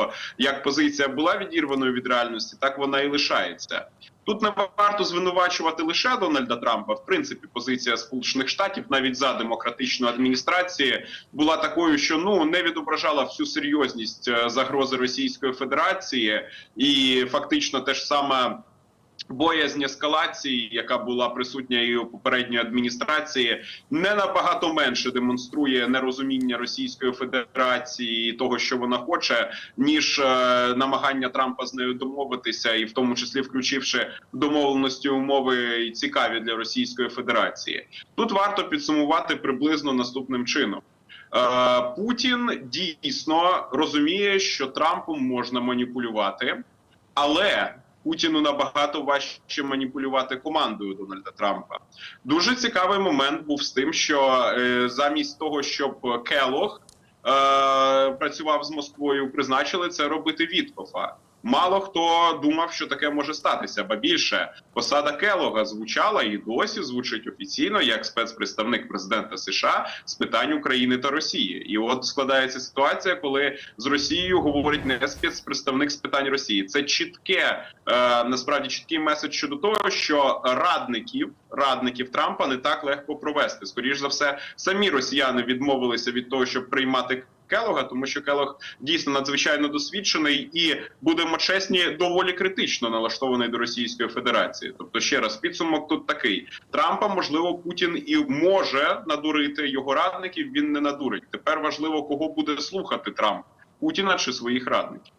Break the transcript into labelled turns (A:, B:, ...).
A: Тобто, як позиція була відірваною від реальності, так вона і лишається. Тут не варто звинувачувати лише Дональда Трампа. В принципі, позиція Сполучених Штатів навіть за демократичної адміністрації була такою, що ну не відображала всю серйозність е, загрози Російської Федерації, і фактично те ж саме. Боязнь ескалації, яка була присутня і у попередньої адміністрації, не набагато менше демонструє нерозуміння Російської Федерації і того, що вона хоче, ніж е, намагання Трампа з нею домовитися, і в тому числі включивши домовленості умови і цікаві для Російської Федерації. Тут варто підсумувати приблизно наступним чином. Е, Путін дійсно розуміє, що Трампом можна маніпулювати, але Путіну набагато важче маніпулювати командою Дональда Трампа. Дуже цікавий момент був з тим, що е, замість того, щоб Келох е, працював з Москвою, призначили це робити Віткофа. Мало хто думав, що таке може статися, ба більше посада Келога звучала і досі звучить офіційно як спецпредставник президента США з питань України та Росії. І от складається ситуація, коли з Росією говорить не спецпредставник з питань Росії. Це чітке е, насправді чіткий меседж щодо того, що радників радників Трампа не так легко провести. Скоріш за все, самі росіяни відмовилися від того, щоб приймати. Келога, тому що Келог дійсно надзвичайно досвідчений і будемо чесні, доволі критично налаштований до Російської Федерації. Тобто, ще раз підсумок тут такий: Трампа можливо Путін і може надурити його радників. Він не надурить. Тепер важливо, кого буде слухати Трамп Путіна чи своїх радників.